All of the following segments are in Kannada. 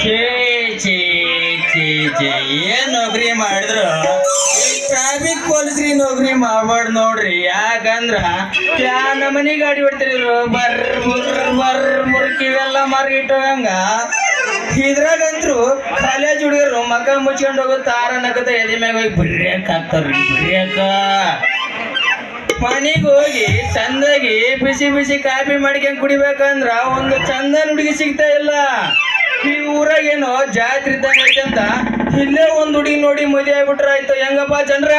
ಛೇ ಛೇ ಛೇ ಛೇ ನೌಕರಿ ಮಾಡಿದ್ರು? ಟ್ರಾಫಿಕ್ ಪೊಲೀಸ್ರಿ ನೌಕರಿ ಮಾಡ್ಬಾರ್ದು ನೋಡ್ರಿ. ಯಾಕಂದ್ರ ಯಾ ನಮನಿ ಗಾಡಿ ಹೊಡ್ತಿರಿದ್ರು ಬರ್ ಮುರ್ ಬರ್ ಮುರ್ಕಿವೆಲ್ಲ ಮಾರ್ಗಿಟ್ಟೋಗಂಗ ಇದ್ರಾಗಂತ್ರು ಕಾಲೇಜ್ ಹುಡುಗರು ಮಕ್ಕ ಮುಚ್ಕೊಂಡು ಹೋಗೋ ತಾರ ನಗದ ಎದೆ ಮ್ಯಾಗ ಹೋಗಿ ಬಿರ್ಯಾಕ ಹಾಕ್ತಾರ್ರಿ ಬಿರ್ಯಾಕ ಮನೆಗೆ ಹೋಗಿ ಚಂದಾಗಿ ಬಿಸಿ ಬಿಸಿ ಕಾಫಿ ಮಾಡ್ಕೊಂಡು ಕುಡಿಬೇಕಂದ್ರ ಒಂದು ಚಂದನ್ ಹುಡುಗಿ ಸಿಗ್ತಾ ಇಲ್ಲ. ಈ ಊರಾಗೇನೋ ಜಾತ್ರೆ ಇದ್ದಂಗೆ ಅಂತ ಇಲ್ಲೇ ಒಂದು ಹುಡುಗಿ ನೋಡಿ ಮದುವೆ ಆಗ್ಬಿಟ್ರ ಆಯ್ತು. ಹೆಂಗಪ್ಪ ಜನರ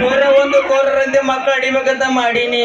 ನೂರ ಒಂದು ಕೋರರಂತೆ ಮಕ್ಕಳು ಅಡಿಬೇಕಂತ ಮಾಡೀನಿ.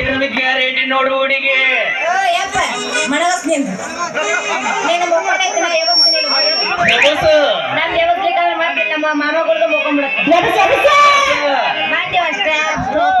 ಸಿಗದ ಗ್ಯಾರಂಟಿ ನೋಡು ಹುಡುಗಿ. ನಿಂದು. ನೀನು ಮುಕ್ಕೊಂಡೈತಿ ನಾ ಯಾವತ್ತೀನಿ ಎಬಸು. ನಮ್ ಮಾಮಾ ಮಾಡಿ ನಮ್ಮ ಮಾಮಗಳದು ಮುಕ್ಕೊಂಡ್ಬಿಡತ್ತೆ ಮಾಡ್ತೀವಿ ಅಷ್ಟೇ ಸ್ಲೋಪ್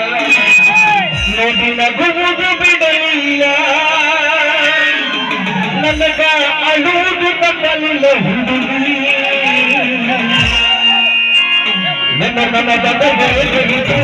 ನಗುವುದು ಬಿಡಲಿಲ್ಲ ನನಗ ಅಳುವುದು ತಪ್ಪಲಿಲ್ಲ ಹುಡುಗಿ ನನ್ನ ಮನದ ಏನೈತಿ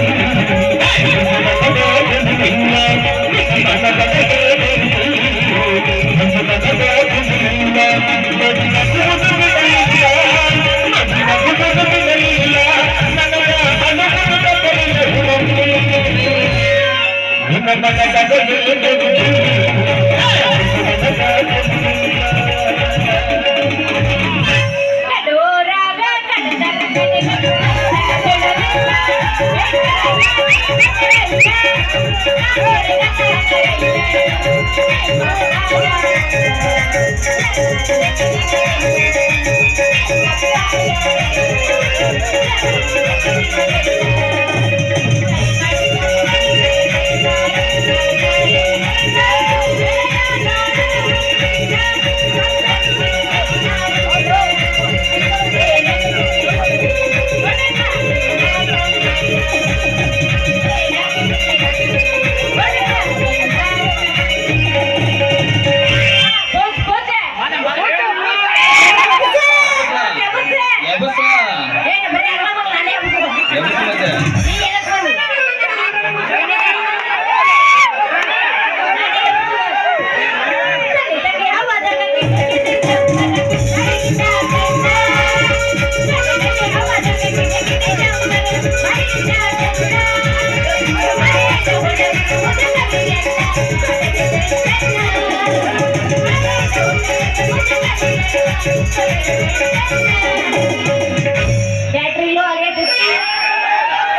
ಬ್ಯಾಟ್ರಿ ಲೋ ಆಗೈತಿ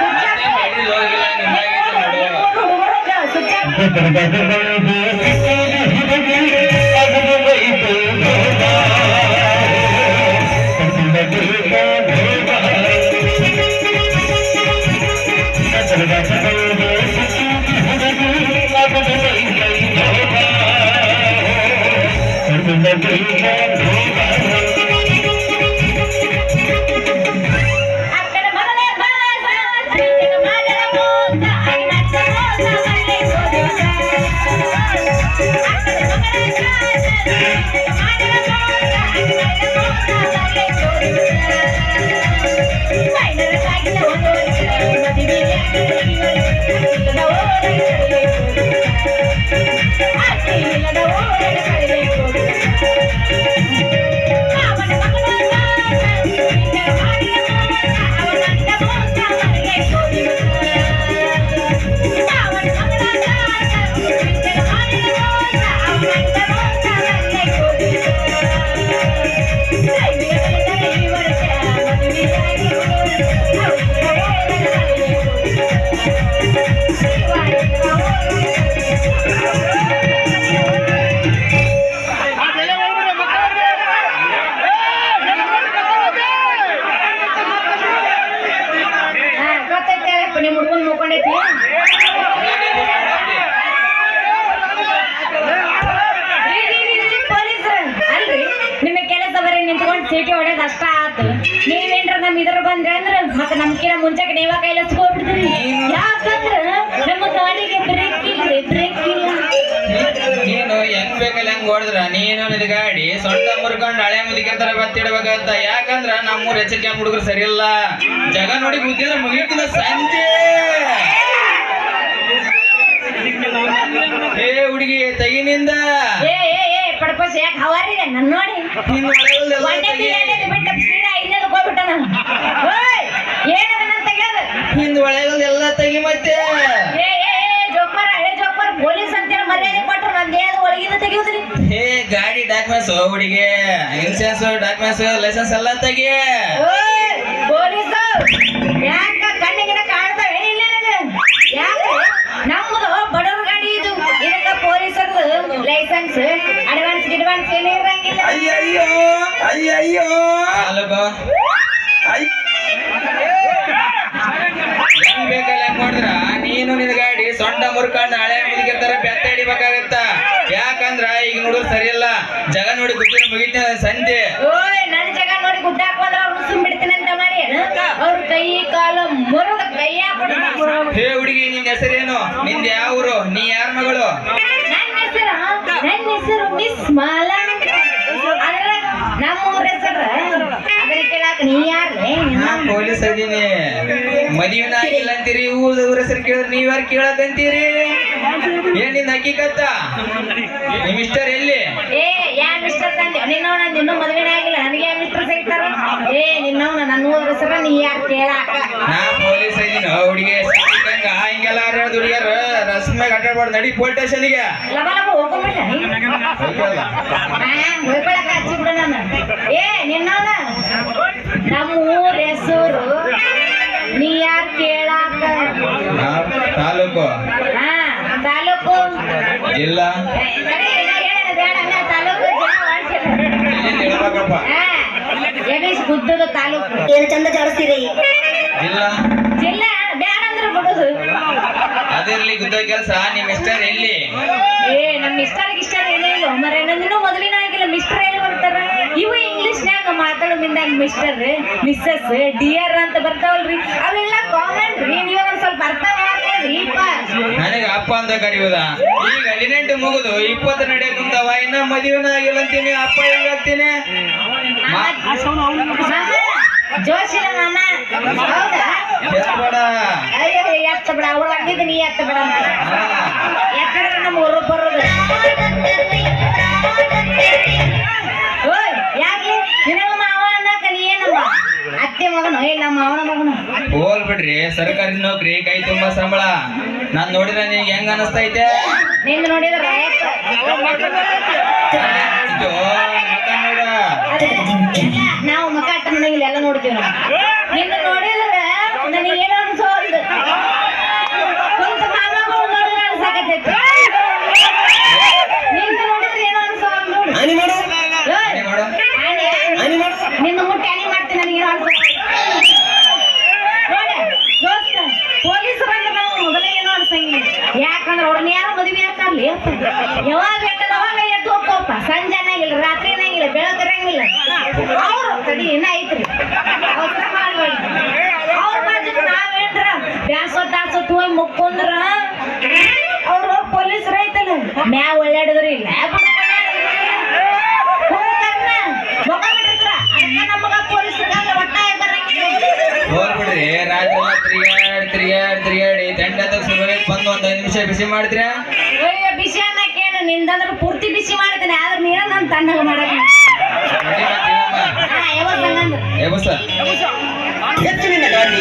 ಮತ್ತೆ ಮಾಡಿಲ್ಲ ಹೋಗಿಲ್ಲ ನಿಮ್ದಾಗೈತೆ ನೋಡು ಸ್ವಿಚ್ ಆಫ್ ಅಕ್ಕನ Yeah. ಹೊಡೆದ್ರ ನೀನು ಇದು ಗಾಡಿ ಸೊಂಟ ಮುರ್ಕೊಂಡು ಹಳೆ ಮುದಿಕಿರ್ತಾರ ಬತ್ತಿಡ್ಬೇಕಂತ. ಯಾಕಂದ್ರ ನಮ್ಮೂರ್ ಎಚ್ಚರಿಕೆ ಹುಡುಗರು ಸರಿ ಇಲ್ಲ ಜಗ ನೋಡಿ ಬುದ್ಧಿದ್ರೆ ಮುಗಿತಿಲ್ಲ ಸಂಜೆ. ಏ ಹುಡುಗಿ ತೆಗಿನಿಂದ ಏ ಏ ಏ ಪಡ್ಪಸ್ ಯಾಕೆ ನನ್ನ ನೋಡಿ. ನಿಂದ್ ಒಳಗಲ್ ಎಲ್ಲ ತೆಗಿ ಮತ್ತೆ ಏ ಏ ಏ ಜೋಕ್ಮಾರ ಹಳೆ ಜೋಕ್ಮಾರ ಪೊಲೀಸ್ ಅಂತೇಳಿ ಮರ್ಯಾದೆ ಕೊಟ್ರು ನನ್ ದೇಹದ ಏ ಗಾಡಿ ಡಾಕ್ಯುಮೆಂಟ್ಸ್ ಹುಡುಗಿ. ಇನ್ಸೂರೆನ್ಸ್ ಡಾಕ್ಯುಮೆಂಟ್ಸ್ ಲೈಸೆನ್ಸ್ ಎಲ್ಲ ತೆಗಿ. ಯಾಕ ಕಣ್ಣಿಗಿನ ಕಾಣ್ತಾವ? ಏನಿಲ್ಲ ಯಾಕೆ? ನಮ್ಮದು ಬಡವ್ರ ಗಾಡಿ ಇದು. ಇದಕ್ಕ ಪೊಲೀಸರದು ಲೈಸೆನ್ಸ್ ಅಡ್ವಾನ್ಸ್ ಗಿಡ್ವಾನ್ಸ್ ಏನೂ ಇರಂಗಿಲ್ಲ. ಅಯ್ಯಯ್ಯೋ ಅಯ್ಯಯ್ಯೋ. ಅಲ್ಲಗೋ ಅಯ್ಯ ಹೆಂಗ್ ಬೇಕಲ್ಲ ಹೆಂಗ್ ಮಾಡಿದ್ರ ನೀನು ನಿನ್ ಗಾಡಿ ಸೊಂಡ ಮುರ್ಕೊಂಡು ಹಳೆ ಮುದುಕಿರ್ತಾರ ಬೆತ್ತ ಹಿಡಿಬೇಕಾಗತ್ತ? ಯಾಕಂದ್ರ ಈಗ ನೋಡಿದ್ರು ಸರಿಯಲ್ಲ. ಜಗ ನೋಡಿ ಗುದ್ದಿನ ಮುಗಿತ ಸಂಜೆ ಓಯ್ ನನ್ ಜಗ ನೋಡಿ ಗುಡ್ಡ ಹಾಕೊಂಡ್ರ ಅವ್ರು ಸುಮ್ ಬಿಡ್ತೀನಂತ ಮಾಡಿ. ಅವ್ರ ಕೈ ಕಾಲು ಮುರಿದ ಕೈ ಹೇ ಹುಡುಗಿ ನಿನ್ ಹೆಸರೇನು? ನಿಂದ ಯಾವ ಊರು? ನೀ ಯಾರ ಮಗಳು? ನನ್ನ ಹೆಸರು ನನ್ನ ಹೆಸರು ಮಿಸ್ ಮಾಲಾ ಅದ್ರ ನಮ್ಮ ಊರ ಹೆಸರು ಅದನ್ನ ಕೇಳಾಕ ನೀ ಯಾರ್ಲೆ ನಾ ಪೊಲೀಸ್ ಅದೀನಿ ಮದುವಿನ ಆಗಿಲ್ಲ ಅಂತೀರಿ ಊರ ಊರ ಹೆಸರು ಕೇಳಿದ್ರೆ ನೀವ್ ಯಾರು ಕೇಳಕಂತೀರಿ ಏನ್ ನಿನ್ ಹಕ್ಕಿಕತ್ತ ನಿಮ್ ಇಷ್ಟರ್ ಎಲ್ಲಿ? ಏ ಯಾ ಮಿಸ್ಟರ್ ತಂದೆ? ನಿನ್ನವನ ನಿನ್ನೂ ಮದುವೆನೇ ಆಗಿಲ್ಲ. ನನಗೆ ಯಾ ಮಿಸ್ಟರ್ ಸಿಗ್ತಾರ ಏ ನಿನ್ನವನ ನನ್ನ ಊರ ಹೆಸರು ನೀ ಯಾರು ಕೇಳಾಕ? ನಾ ಪೊಲೀಸ್ ಇದೀನಿ ಹುಡುಗಿ ಸಿಕ್ಕಂಗ? ಹಿಂಗೆಲ್ಲ ಹೇಳ್ದು ಹುಡುಗಿಯರು ರಸ್ಮ್ಯಾಗ ಅಡ್ಡಾಡ್ಬಾರ್ದು. ನಡಿ ಪೊಲೀಸ್ ಸ್ಟೇಷನ್ಗೆ ಲಬ ಲಬ ಹೋಗ್ಬಿಟ್ಟ ಹೋಗ್ಕೊಳಕ ಹಚ್ಚಿಬಿಡ ನಾನು ಏ ನಿನ್ನವನ? ನಮ್ಮ ಊರ ಹೆಸರು ನೀ ಯಾರು ಕೇಳಾಕ? ತಾಲೂಕು. ಜಿಲ್ಲಾ. ಇಲ್ಲಿ. ಗುದ್ದದ ತಾಲೂಕು ಏನು ಚಂದ ಜಾಡಿಸ್ತೀರಿ? ಜಿಲ್ಲಾ ಜಿಲ್ಲಾ ಬ್ಯಾಡ ಅಂದ್ರೆ ಬಿಡುದು ಅದಿರ್ಲಿ ಗುದ್ದ ಕೆಲಸ. ನಿಮ್ ಮಿಸ್ಟರ್ ಎಲ್ಲಿ? ಏ ನಮ್ ಮಿಸ್ಟರ್ ಗಿಸ್ಟರ್ ಏನೇ ಇಲ್ಲ ಮರೆ ನಂದಿನ ಮೊದಲಿನ ಆಗಿಲ್ಲ ಮಿಸ್ಟರ್ ಬರ್ತಾರ ಇವು ಇಂಗ್ಲಿಷ್ನ್ಯಾಗ ಮಾತಾಡೋ ಮಿಂದಾಗ ಮಿಸ್ಟರ್ ಮಿಸ್ಸಸ್ ಡಿಯರ್ ಅಂತ ಬರ್ತಾವಲ್ರಿ. ಅವೆಲ್ಲ ಕಾಮನ್ ರೀ. ನೀವು ಸ್ವಲ್ಪ ಮಾಡ್ಕೊಳ್ರಿಪ್ಪ ನನಗೆ ಅಪ್ಪ ಅಂತ ಕರೆಯುವುದ? ಈಗ ಹದಿನೆಂಟು ಮುಗಿದು ಇಪ್ಪತ್ತು ನಡೆ ಕುಂತವ ಇನ್ನ ಮದುವೆನ ಆಗಿಲ್ಲ ಅಂತೀನಿ ಅಪ್ಪ ಎತ್ಬೇಡ ಅಯ್ಯೋ ಎತ್ತ ಬಿಡ. ಅವಳು ಅಂದಿದ್ದು ನೀ ಎತ್ತ ಬಿಡ ಯಾಕಂದ್ರೆ ನಮ್ಮ ಊರು ಬರೋದು. ಸರ್ಕಾರಿ ನೌಕರಿ ಕೈ ತುಂಬಾ ಸಂಬಳ. ನಾನ್ ನೋಡಿದ್ರೆ ನಿನ್ಗೆ ಹೆಂಗ ಅನಸ್ತೈತೆ? ನಿಂದು ನೋಡಿದ್ರೆ ನಾವು ಮಕ್ಕಳ ಅಟ್ಟ ನೋಡಂಗಿಲ್ಲ ಎಲ್ಲ ನೋಡ್ತೀವಿ ನೋಡಿ ನಿಂದು ನೋಡಿದ್ರೆ ನನಗೆ ಏನೋ ಅನ್ಸೋಲ್ದು ಕುಂತ ಮಾಮಗಳು ನೋಡಿದ್ರೆ ಅನ್ಸಾಕತ್ತೈತಿ ನಿಂತು ನೋಡಿದ್ರೆ ಏನೋ ಅನ್ಸೋಲ್ದು ನೋಡು ಹಾನಿ ಮಾಡು ಓಯ್, ಏನ್ ಮಾಡು? ಆನೆ, ಹಾನಿ ಮಾಡು ನಿನ್ನ ಮುಟ್ಟಿ ಆನೆ ಮಾಡ್ತೀನಿ ನನಗೆ ಏನೋ ಅನ್ಸೋಲ್ದು ನೋಡ ದೋಸ್ತ ಪೊಲೀಸರು ಅಂದ್ರೆ ನಾವು ಮೊದಲೇ ಏನೋ ಅನ್ಸಂಗಿಲ್ಲ ಯಾಕಂದ್ರೆ ಅವ್ರನ್ನ ಯಾರೋ ಮದುವೆ ಆಗ್ತಾರಲಿ ಯಾವಾಗ ಬೇಕಾದ ಅವಾಗ ಎದ್ದು ಹೋಗ್ತವಪ್ಪ ಸಂಜೆ ಅನ್ನಂಗಿಲ್ಲ ರಾತ್ರಿ ಅನ್ನಂಗಿಲ್ಲ ಬೆಳಕರಂಗಿಲ್ಲ ಅವ್ರು ತಡಿ ಇನ್ನ ಐತ್ರಿ ಅವಸರ ಮಾಡ್ಬೇಡಿ ಅವ್ರ ಬಾಜು ನಾವೇನ್ರ ಬ್ಯಾಸೊತ್ ದಾಸೊತ್ ಹೋಗಿ ಮುಕ್ಕೊಂದ್ರ ಅವ್ರು ಪೊಲೀಸರು ಐತಲ್ಲ ಮ್ಯಾ ಒಳ್ಳಾಡಿದ್ರಿ ಇಲ್ಲ ಮುಖ ಬಿಟ್ಟಿರ್ತಾರ ಅದಕ್ಕೆ ನಮಗ ಪೊಲೀಸರಿಗೆ ಒಟ್ಟಾಗಿ ಬರಂಗಿಲ್ಲ ಇಲ್ಲ ಬಿಡ್ರಿ. ರಾತ್ರಿ ತಿರ್ಗಾಡ್ ತಿರ್ಗಾಡ್ ತಿರ್ಗಾಡಿ ತಂಡ ಶುರು ಬಂದು ಒಂದ್ ಐದು ನಿಮಿಷ ಬಿಸಿ ಮಾಡಿದ್ರೆ ಅಯ್ಯೋ ಬಿಸಿ ಅನ್ನ ಕೇಳು ನಿಂದಂದ್ರೆ ಪೂರ್ತಿ ಬಿಸಿ ಮಾಡ್ತೀನಿ. ಆದ್ರೆ ನೀರ ನನ್ನ ತಣ್ಣಗೆ ಮಾಡಕ್ ನಡಿ ಮತ್ತೆ ಇನ್ನೊಬ್ಬ. ಹಾ ಯಾವಾಗ ಏ ಬಸ್ಸ ಹೆಚ್ಚು ನಿನ್ನ ಗಾಡಿ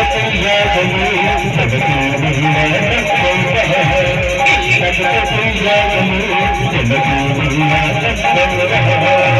Thank you.